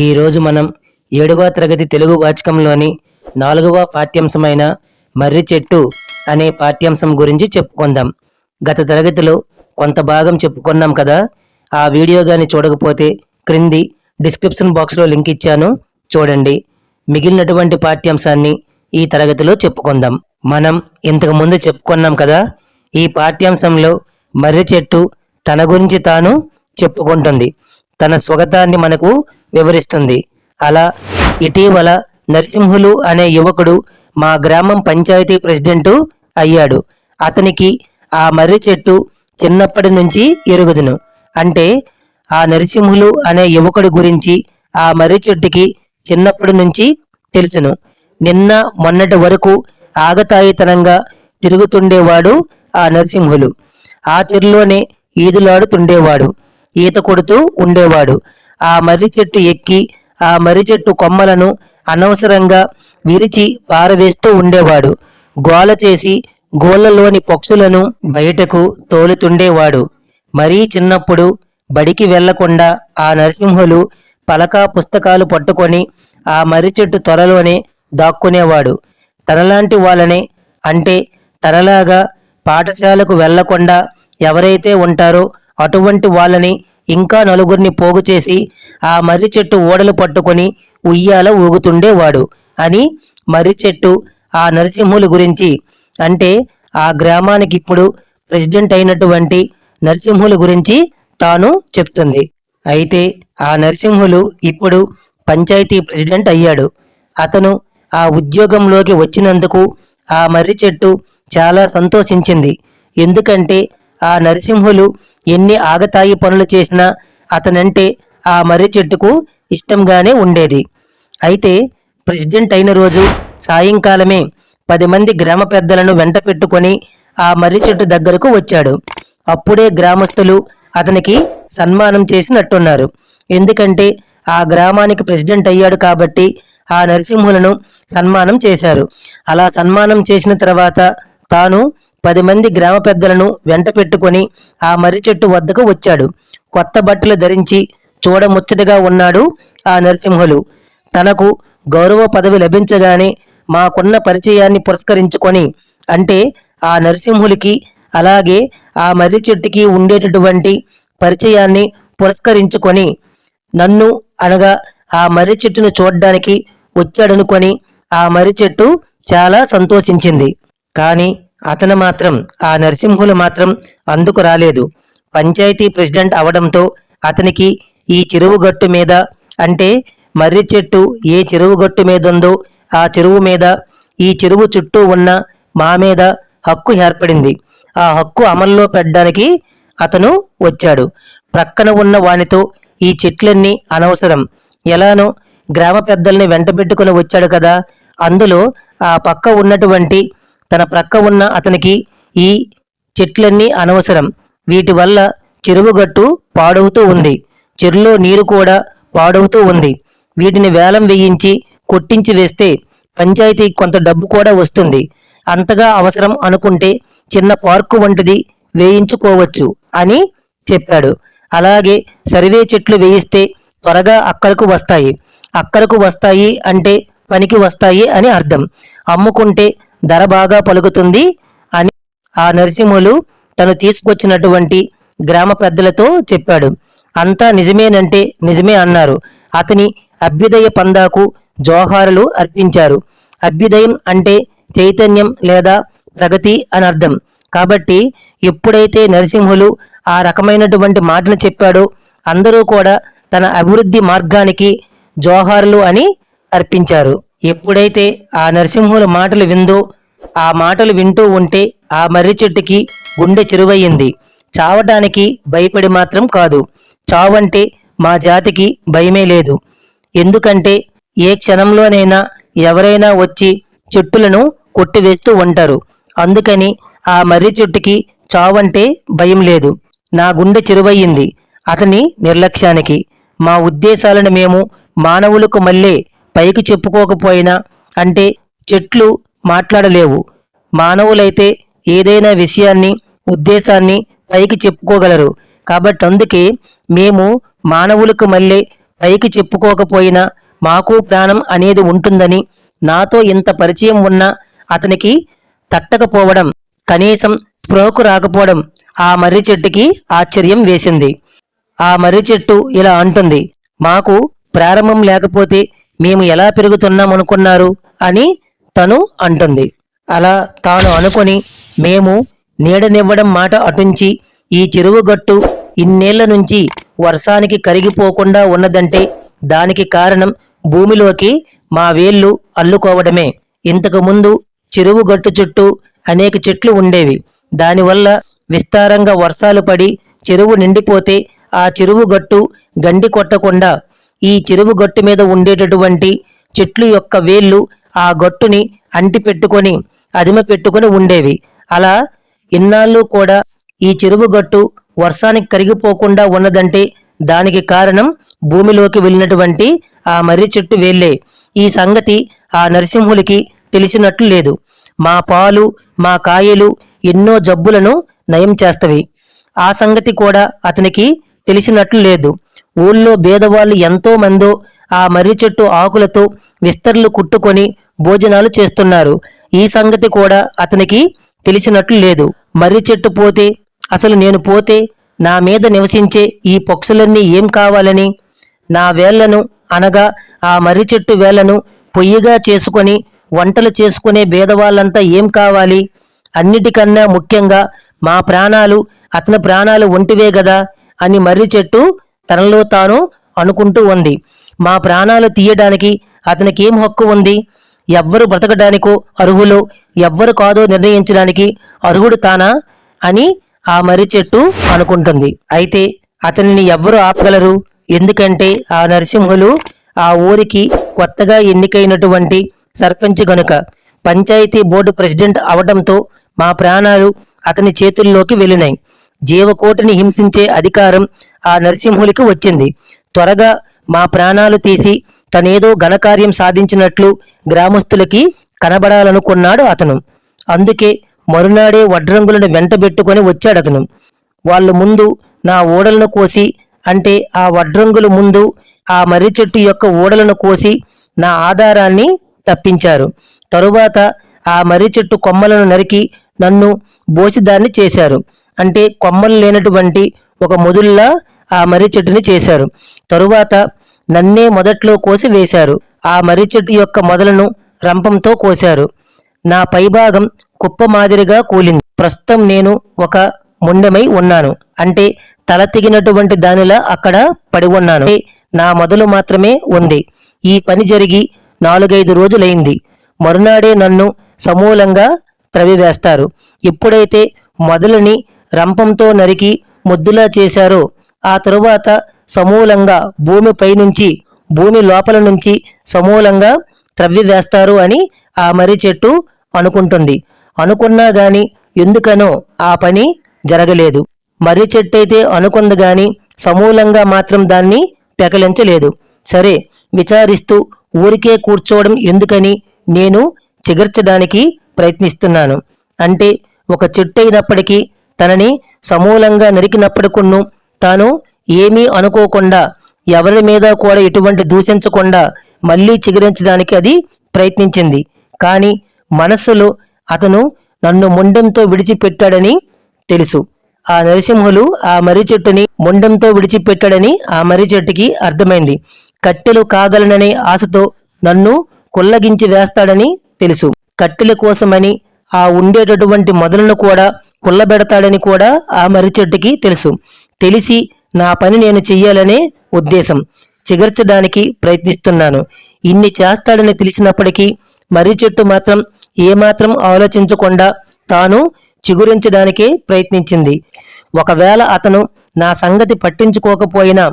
ఈరోజు మనం ఏడవ తరగతి తెలుగు వాచకంలోని నాలుగవ పాఠ్యాంశమైన మర్రి చెట్టు అనే పాఠ్యాంశం గురించి చెప్పుకుందాం. గత తరగతిలో కొంత భాగం చెప్పుకున్నాం కదా. ఆ వీడియో కానీ చూడకపోతే క్రింది డిస్క్రిప్షన్ బాక్స్లో లింక్ ఇచ్చాను. చూడండి. మిగిలినటువంటి పాఠ్యాంశాన్ని ఈ తరగతిలో చెప్పుకుందాం. మనం ఇంతకు ముందు చెప్పుకున్నాం కదా ఈ పాఠ్యాంశంలో మర్రి చెట్టు తన గురించి తాను చెప్పుకుంటుంది. తన స్వగతాన్ని మనకు వివరిస్తుంది. అలా ఇటీవల నరసింహులు అనే యువకుడు మా గ్రామం పంచాయతీ ప్రెసిడెంటు అయ్యాడు. అతనికి ఆ మర్రి చెట్టు చిన్నప్పటి నుంచి ఎరుగుదును. అంటే ఆ నరసింహులు అనే యువకుడి గురించి ఆ మర్రి చెట్టుకి చిన్నప్పటి నుంచి తెలుసును. నిన్న మొన్నటి వరకు ఆగతాయితనంగా తిరుగుతుండేవాడు ఆ నరసింహులు. ఆ చెరులోనే ఈదులాడుతుండేవాడు. ఈత కొడుతూ ఉండేవాడు. ఆ మర్రి చెట్టు ఎక్కి ఆ మర్రి చెట్టు కొమ్మలను అనవసరంగా విరిచి పారవేస్తూ ఉండేవాడు. గోల చేసి గోళ్ళలోని పక్షులను బయటకు తోలుతుండేవాడు. మరీ చిన్నప్పుడు బడికి వెళ్ళకుండా ఆ నరసింహులు పలకా పుస్తకాలు పట్టుకొని ఆ మర్రి చెట్టు త్వరలోనే దాక్కునేవాడు. తనలాంటి వాళ్ళనే అంటే తనలాగా పాఠశాలకు వెళ్ళకుండా ఎవరైతే ఉంటారో అటువంటి వాళ్ళని ఇంకా నలుగురిని పోగు చేసి ఆ మర్రి చెట్టు ఓడలు పట్టుకొని ఉయ్యాల ఊగుతుండేవాడు అని మర్రి చెట్టు ఆ నరసింహుల గురించి అంటే ఆ గ్రామానికి ఇప్పుడు ప్రెసిడెంట్ అయినటువంటి నరసింహుల గురించి తాను చెప్తుంది. అయితే ఆ నరసింహులు ఇప్పుడు పంచాయతీ ప్రెసిడెంట్ అయ్యాడు. అతను ఆ ఉద్యోగంలోకి వచ్చినందుకు ఆ మర్రి చెట్టు చాలా సంతోషించింది. ఎందుకంటే ఆ నరసింహులు ఎన్ని ఆగతాయి పనులు చేసినా అతనంటే ఆ మర్రి చెట్టుకు ఇష్టంగానే ఉండేది. అయితే ప్రెసిడెంట్ అయిన రోజు సాయంకాలమే పది మంది గ్రామ పెద్దలను వెంట పెట్టుకొని ఆ మర్రి చెట్టు దగ్గరకు వచ్చాడు. అప్పుడే గ్రామస్తులు అతనికి సన్మానం చేసినట్టున్నారు. ఎందుకంటే ఆ గ్రామానికి ప్రెసిడెంట్ అయ్యాడు కాబట్టి ఆ నరసింహులను సన్మానం చేశారు. అలా సన్మానం చేసిన తర్వాత తాను పది మంది గ్రామ పెద్దలను వెంట పెట్టుకొని ఆ మర్రి చెట్టు వద్దకు వచ్చాడు. కొత్త బట్టలు ధరించి చూడముచ్చటగా ఉన్నాడు ఆ నరసింహులు. తనకు గౌరవ పదవి లభించగానే మాకున్న పరిచయాన్ని పురస్కరించుకొని అంటే ఆ నరసింహులకి అలాగే ఆ మర్రి చెట్టుకి ఉండేటటువంటి పరిచయాన్ని పురస్కరించుకొని నన్ను అనగా ఆ మర్రి చెట్టును చూడ్డానికి వచ్చాడనుకొని ఆ మర్రి చెట్టు చాలా సంతోషించింది. కానీ అతను మాత్రం ఆ నరసింహులు మాత్రం అందుకు రాలేదు. పంచాయతీ ప్రెసిడెంట్ అవడంతో అతనికి ఈ చెరువు గట్టు మీద అంటే మర్రి చెట్టు ఏ చెరువు గట్టు మీద ఉందో ఆ చెరువు మీద ఈ చెరువు చుట్టూ ఉన్న మా మీద హక్కు ఏర్పడింది. ఆ హక్కు అమల్లో పెట్టడానికి అతను వచ్చాడు. ప్రక్కన ఉన్న వానితో ఈ చెట్లన్నీ అనవసరం. ఎలానో గ్రామ పెద్దల్ని వెంట పెట్టుకుని వచ్చాడు కదా. అందులో ఆ పక్క ఉన్నటువంటి తన ప్రక్క ఉన్న అతనికి ఈ చెట్లన్నీ అనవసరం. వీటి వల్ల చెరువుగట్టు పాడవుతూ ఉంది. చెరువులో నీరు కూడా పాడవుతూ ఉంది. వీటిని వేలం వేయించి కొట్టించి వేస్తే పంచాయతీ కొంత డబ్బు కూడా వస్తుంది. అంతగా అవసరం అనుకుంటే చిన్న పార్కు వంటిది వేయించుకోవచ్చు అని చెప్పాడు. అలాగే సర్వే చెట్లు వేయిస్తే త్వరగా అక్కరకు వస్తాయి. అక్కరకు వస్తాయి అంటే పనికి వస్తాయి అని అర్థం. అమ్ముకుంటే ధర బాగా పలుకుతుంది అని ఆ నరసింహులు తను తీసుకొచ్చినటువంటి గ్రామ పెద్దలతో చెప్పాడు. అంతా నిజమేనంటే నిజమే అన్నారు. అతని అభ్యుదయ పందాకు జోహారులు అర్పించారు. అభ్యుదయం అంటే చైతన్యం లేదా ప్రగతి అని అర్థం. కాబట్టి ఎప్పుడైతే నరసింహులు ఆ రకమైనటువంటి మాటలు చెప్పాడో అందరూ కూడా తన అభివృద్ధి మార్గానికి జోహార్లు అని అర్పించారు. ఎప్పుడైతే ఆ నరసింహుల మాటలు విందో ఆ మాటలు వింటూ ఉంటే ఆ మర్రి చెట్టుకి గుండె చెరువయ్యింది. చావటానికి భయపడి మాత్రం కాదు. చావంటే మా జాతికి భయమే లేదు. ఎందుకంటే ఏ క్షణంలోనైనా ఎవరైనా వచ్చి చెట్టులను కొట్టివేస్తూ ఉంటారు. అందుకని ఆ మర్రి చెట్టుకి చావంటే భయం లేదు. నా గుండె చెరువయ్యింది. అతని నిర్లక్ష్యానికి మా ఉద్దేశాలను మేము మానవులకు మళ్ళీ పైకి చెప్పుకోకపోయినా అంటే చెట్లు మాట్లాడలేవు. మానవులైతే ఏదైనా విషయాన్ని ఉద్దేశాన్ని పైకి చెప్పుకోగలరు. కాబట్టి అందుకే మేము మానవులకు మళ్ళీ పైకి చెప్పుకోకపోయినా మాకు ప్రాణం అనేది ఉంటుందని నాతో ఇంత పరిచయం ఉన్నా అతనికి తట్టకపోవడం కనీసం స్పృహకు రాకపోవడం ఆ మర్రి చెట్టుకి ఆశ్చర్యం వేసింది. ఆ మర్రి చెట్టు ఇలా అంటుంది మాకు ప్రారంభం లేకపోతే మేము ఎలా పెరుగుతున్నామనుకున్నారు అని తను అంటుంది. అలా తాను అనుకొని మేము నీడనివ్వడం మాట అటుంచి ఈ చెరువు గట్టు ఇన్నేళ్ళ నుంచి వర్షానికి కరిగిపోకుండా ఉన్నదంటే దానికి కారణం భూమిలోకి మా వేళ్ళు అల్లుకోవడమే. ఇంతకు ముందు చెరువు గట్టు చుట్టూ అనేక చెట్లు ఉండేవి. దానివల్ల విస్తారంగా వర్షాలు పడి చెరువు నిండిపోతే ఆ చెరువు గట్టు గండి కొట్టకుండా ఈ చెరువు గట్టు మీద ఉండేటటువంటి చెట్లు యొక్క వేళ్ళు ఆ గట్టుని అంటి పెట్టుకొని అదిమ పెట్టుకొని ఉండేవి. అలా ఇన్నాళ్ళు కూడా ఈ చెరువు గట్టు వర్షానికి కరిగిపోకుండా ఉన్నదంటే దానికి కారణం భూమిలోకి వెళ్ళినటువంటి ఆ మర్రి చెట్టు వేళ్ళే. ఈ సంగతి ఆ నరసింహులకి తెలిసినట్లు లేదు. మా పాలు మా కాయలు ఎన్నో జబ్బులను నయం చేస్తవి. ఆ సంగతి కూడా అతనికి తెలిసినట్లు లేదు. ఊళ్ళో భేదవాళ్ళు ఎంతో మందో ఆ మర్రి చెట్టు ఆకులతో విస్తర్లు కుట్టుకొని భోజనాలు చేస్తున్నారు. ఈ సంగతి కూడా అతనికి తెలిసినట్లు లేదు. మర్రి చెట్టు పోతే అసలు నేను పోతే నా మీద నివసించే ఈ పక్షులన్నీ ఏం కావాలని? నా వేళ్ళను అనగా ఆ మర్రి చెట్టు వేళ్ళను పొయ్యిగా చేసుకొని వంటలు చేసుకునే భేదవాళ్ళంతా ఏం కావాలి? అన్నిటికన్నా ముఖ్యంగా మా ప్రాణాలు అతని ప్రాణాలు ఒంటివే గదా అని మర్రి చెట్టు తనలో తాను అనుకుంటూ ఉంది. మా ప్రాణాలు తీయడానికి అతనికేం హక్కు ఉంది? ఎవ్వరు బ్రతకడానికో అర్హులు ఎవ్వరు కాదో నిర్ణయించడానికి అర్హుడు తానా అని ఆ మర్రి చెట్టు అనుకుంటుంది. అయితే అతనిని ఎవ్వరు ఆపగలరు? ఎందుకంటే ఆ నరసింహులు ఆ ఊరికి కొత్తగా ఎన్నికైనటువంటి సర్పంచ్ గనుక పంచాయతీ బోర్డు ప్రెసిడెంట్ అవడంతో మా ప్రాణాలు అతని చేతుల్లోకి వెళ్ళినాయి. జీవకోటిని హింసించే అధికారం ఆ నరసింహునికి వచ్చింది. త్వరగా మా ప్రాణాలు తీసి తనేదో ఘనకార్యం సాధించినట్లు గ్రామస్తులకి కనబడాలనుకున్నాడు అతను. అందుకే మరునాడే వడ్రంగులను వెంటబెట్టుకొని వచ్చాడు అతను వాళ్ళు ముందు నా ఓడలను కోసి అంటే ఆ వడ్రంగుల ముందు ఆ మర్రి చెట్టు యొక్క ఓడలను కోసి నా ఆధారాన్ని తప్పించారు. తరువాత ఆ మర్రి చెట్టు కొమ్మలను నరికి నన్ను బోసిదాన్ని చేశారు. అంటే కొమ్మలు లేనటువంటి ఒక మొదుల్లా ఆ మర్రి చెట్టుని చేశారు. తరువాత నన్నే మొదట్లో కోసి వేశారు. ఆ మర్రి చెట్టు యొక్క మొదలను రంపంతో కోశారు. నా పైభాగం కుప్ప మాదిరిగా కూలింది. ప్రస్తుతం నేను ఒక ముండెమై ఉన్నాను. అంటే తల తెగినటువంటి దానిలా అక్కడ పడి ఉన్నాను. నా మొదలు మాత్రమే ఉంది. ఈ పని జరిగి నాలుగైదు రోజులైంది. మరునాడే నన్ను సమూలంగా త్రవివేస్తారు ఎప్పుడైతే మొదలని రంపంతో నరికి ముద్దులా చేశారో. ఆ తరువాత సమూలంగా భూమిపై నుంచి భూమి లోపల నుంచి సమూలంగా త్రవ్వివేస్తారు అని ఆ మర్రి చెట్టు అనుకుంటుంది. అనుకున్నా గాని ఎందుకనో ఆ పని జరగలేదు. మర్రి చెట్టు అయితే అనుకుంది గాని సమూలంగా మాత్రం దాన్ని పెకలించలేదు. సరే విచారిస్తూ ఊరికే కూర్చోవడం ఎందుకని నేను చిగర్చడానికి ప్రయత్నిస్తున్నాను. అంటే ఒక చెట్టు అయినప్పటికీ తనని సమూలంగా నరికినప్పటికున్ను తాను ఏమీ అనుకోకుండా ఎవరి మీద కూడా ఎటువంటి దూషించకుండా మళ్ళీ చిగురించడానికి అది ప్రయత్నించింది. కానీ మనస్సులో అతను నన్ను ముండెంతో విడిచిపెట్టాడని తెలుసు. ఆ నరసింహులు ఆ మర్రి చెట్టుని ముండంతో విడిచిపెట్టాడని ఆ మర్రి చెట్టుకి అర్థమైంది. కట్టెలు కాగలననే ఆశతో నన్ను కుల్లగించి వేస్తాడని తెలుసు. కట్టెల కోసమని ఆ ఉండేటటువంటి మొదలను కూడా కుల్లబెడతాడని కూడా ఆ మర్రి చెట్టుకి తెలుసు. తెలిసి నా పని నేను చెయ్యాలనే ఉద్దేశం. చిగర్చడానికి ప్రయత్నిస్తున్నాను. ఇన్ని చేస్తాడని తెలిసినప్పటికీ మర్రి చెట్టు మాత్రం ఏమాత్రం ఆలోచించకుండా తాను చిగురించడానికే ప్రయత్నించింది. ఒకవేళ అతను నా సంగతి పట్టించుకోకపోయినా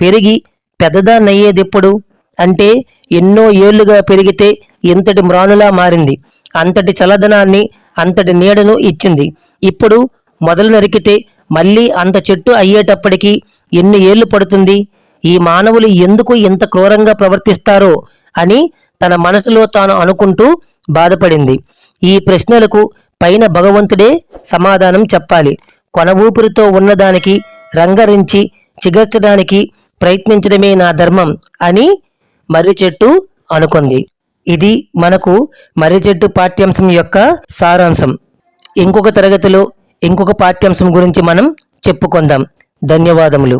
పెరిగి పెద్దదాన్నయ్యేదెప్పుడు అంటే ఎన్నో ఏళ్ళుగా పెరిగితే ఇంతటి మ్రానులా మారింది. అంతటి చల్లదనాన్ని అంతటి నీడను ఇచ్చింది. ఇప్పుడు మొదలు నరికితే మళ్ళీ అంత చెట్టు అయ్యేటప్పటికీ ఎన్ని ఏళ్ళు పడుతుంది? ఈ మానవులు ఎందుకు ఇంత క్రూరంగా ప్రవర్తిస్తారో అని తన మనసులో తాను అనుకుంటూ బాధపడింది. ఈ ప్రశ్నలకు పైన భగవంతుడే సమాధానం చెప్పాలి. కొన ఊపిరితో ఉన్నదానికి రంగరించి చిగర్చడానికి ప్రయత్నించడమే నా ధర్మం అని మర్రి చెట్టు అనుకుంది. ఇది మనకు మర్రి చెట్టు పాఠ్యాంశం యొక్క సారాంశం. ఇంకొక తరగతిలో ఇంకొక పాఠ్యాంశం గురించి మనం చెప్పుకుందాం. ధన్యవాదములు.